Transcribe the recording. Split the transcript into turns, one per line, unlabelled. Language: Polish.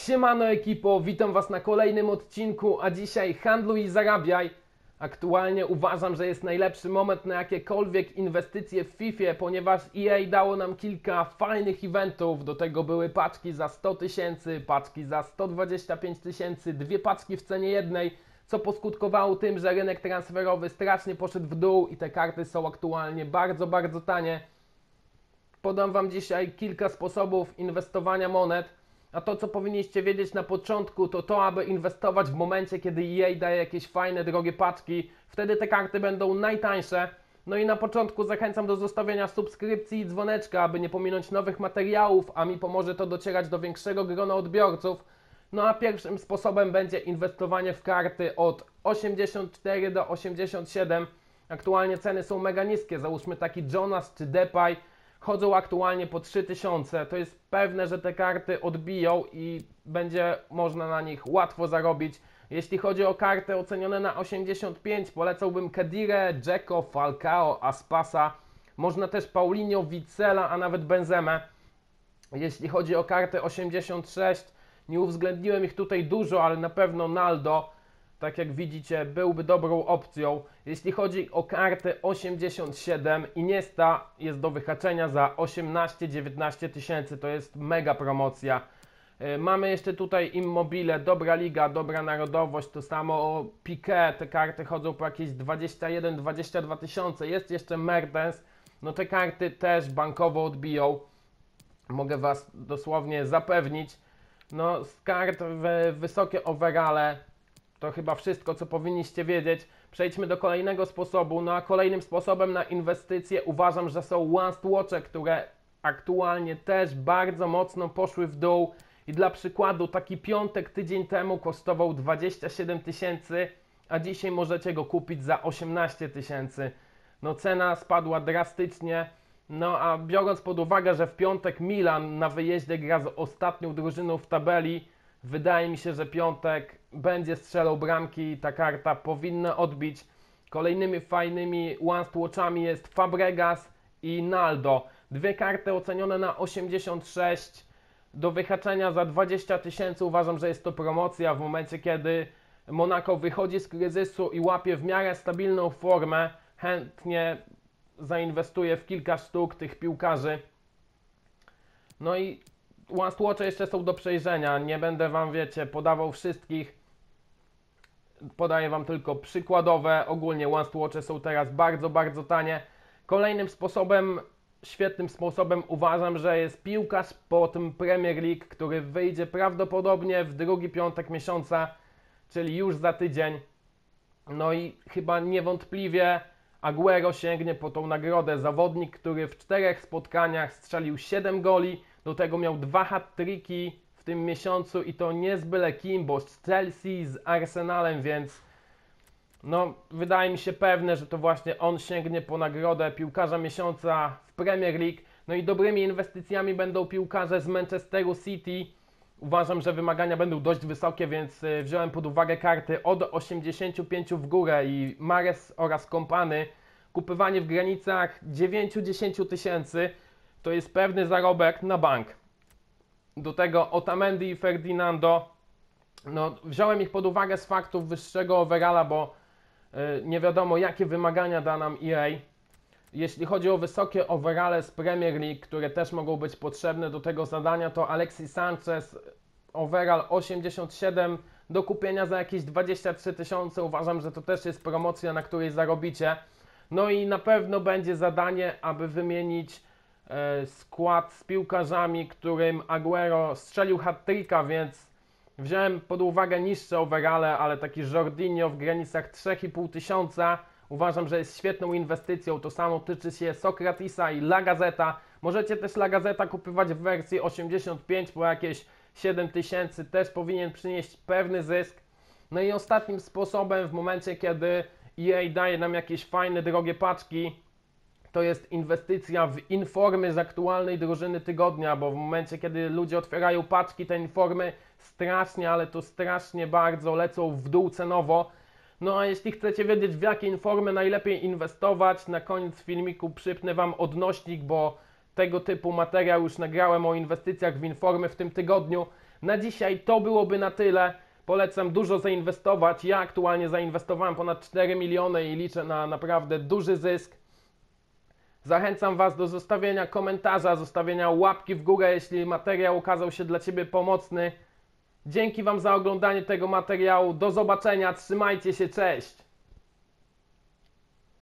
Siemano ekipo, witam was na kolejnym odcinku, a dzisiaj handluj i zarabiaj. Aktualnie uważam, że jest najlepszy moment na jakiekolwiek inwestycje w FIFA, ponieważ EA dało nam kilka fajnych eventów. Do tego były paczki za 100 tysięcy, paczki za 125 tysięcy, dwie paczki w cenie jednej, co poskutkowało tym, że rynek transferowy strasznie poszedł w dół i te karty są aktualnie bardzo, bardzo tanie. Podam Wam dzisiaj kilka sposobów inwestowania monet. A to, co powinniście wiedzieć na początku, to to, aby inwestować w momencie, kiedy EA daje jakieś fajne, drogie paczki. Wtedy te karty będą najtańsze. No i na początku zachęcam do zostawienia subskrypcji i dzwoneczka, aby nie pominąć nowych materiałów, a mi pomoże to docierać do większego grona odbiorców. No a pierwszym sposobem będzie inwestowanie w karty od 84 do 87. Aktualnie ceny są mega niskie, załóżmy taki Jonas czy Depay chodzą aktualnie po 3000. To jest pewne, że te karty odbiją i będzie można na nich łatwo zarobić. Jeśli chodzi o karty ocenione na 85, polecałbym Kedire, Dzeko, Falcao, Aspasa. Można też Paulinho, Wicela, a nawet Benzemę. Jeśli chodzi o karty 86, nie uwzględniłem ich tutaj dużo, ale na pewno Naldo tak jak widzicie, byłby dobrą opcją. Jeśli chodzi o kartę 87, Iniesta jest do wyhaczenia za 18-19 tysięcy, to jest mega promocja. E, mamy jeszcze tutaj Immobile, dobra liga, dobra narodowość, to samo Piqué, te karty chodzą po jakieś 21-22 tysiące. Jest jeszcze Mertens, no te karty też bankowo odbiją. Mogę Was dosłownie zapewnić. No z kart wysokie overale to chyba wszystko, co powinniście wiedzieć. Przejdźmy do kolejnego sposobu. No a kolejnym sposobem na inwestycje uważam, że są Last Watche, które aktualnie też bardzo mocno poszły w dół. I dla przykładu, taki piątek tydzień temu kosztował 27 tysięcy, a dzisiaj możecie go kupić za 18 tysięcy. No cena spadła drastycznie. No a biorąc pod uwagę, że w piątek Milan na wyjeździe gra z ostatnią drużyną w tabeli, wydaje mi się, że piątek będzie strzelał bramki ta karta powinna odbić. Kolejnymi fajnymi Last Watchami jest Fabregas i Naldo. Dwie karty ocenione na 86 do wyhaczenia za 20 tysięcy. Uważam, że jest to promocja w momencie, kiedy Monaco wychodzi z kryzysu i łapie w miarę stabilną formę. Chętnie zainwestuję w kilka sztuk tych piłkarzy. No i Last Watche jeszcze są do przejrzenia. Nie będę Wam, wiecie, podawał wszystkich. Podaję Wam tylko przykładowe. Ogólnie Last Watche są teraz bardzo, bardzo tanie. Kolejnym sposobem, świetnym sposobem uważam, że jest piłkarz po tym Premier League, który wyjdzie prawdopodobnie w drugi piątek miesiąca, czyli już za tydzień. No i chyba niewątpliwie Aguero sięgnie po tą nagrodę. Zawodnik, który w czterech spotkaniach strzelił 7 goli, do tego miał dwa hat-triki w tym miesiącu i to nie z byle kim, bo z Chelsea, z Arsenalem, więc no, wydaje mi się pewne, że to właśnie on sięgnie po nagrodę piłkarza miesiąca w Premier League. No i dobrymi inwestycjami będą piłkarze z Manchesteru City. Uważam, że wymagania będą dość wysokie, więc y, wziąłem pod uwagę karty od 85 w górę i Mares oraz Kompany. Kupywanie w granicach 9-10 tysięcy to jest pewny zarobek na bank. Do tego Otamendi i Ferdinando, no, wziąłem ich pod uwagę z faktów wyższego overalla, bo yy, nie wiadomo jakie wymagania da nam EA. Jeśli chodzi o wysokie overale z Premier League, które też mogą być potrzebne do tego zadania, to Alexis Sanchez overall 87 do kupienia za jakieś 23 tysiące. Uważam, że to też jest promocja, na której zarobicie. No i na pewno będzie zadanie, aby wymienić skład z piłkarzami, którym Aguero strzelił hat-tricka, więc wziąłem pod uwagę niższe overale, ale taki Jorginho w granicach 3,5 tysiąca uważam, że jest świetną inwestycją. To samo tyczy się Sokratisa i La Gazeta. Możecie też La Gazeta kupować w wersji 85 po jakieś 7 tysięcy, też powinien przynieść pewny zysk. No i ostatnim sposobem w momencie, kiedy EA daje nam jakieś fajne, drogie paczki, to jest inwestycja w informy z aktualnej drużyny tygodnia, bo w momencie, kiedy ludzie otwierają paczki, te informy strasznie, ale to strasznie bardzo lecą w dół cenowo. No a jeśli chcecie wiedzieć, w jakie informy najlepiej inwestować, na koniec filmiku przypnę Wam odnośnik, bo tego typu materiał już nagrałem o inwestycjach w informy w tym tygodniu. Na dzisiaj to byłoby na tyle. Polecam dużo zainwestować. Ja aktualnie zainwestowałem ponad 4 miliony i liczę na naprawdę duży zysk. Zachęcam Was do zostawienia komentarza, zostawienia łapki w górę, jeśli materiał okazał się dla Ciebie pomocny. Dzięki Wam za oglądanie tego materiału. Do zobaczenia, trzymajcie się, cześć!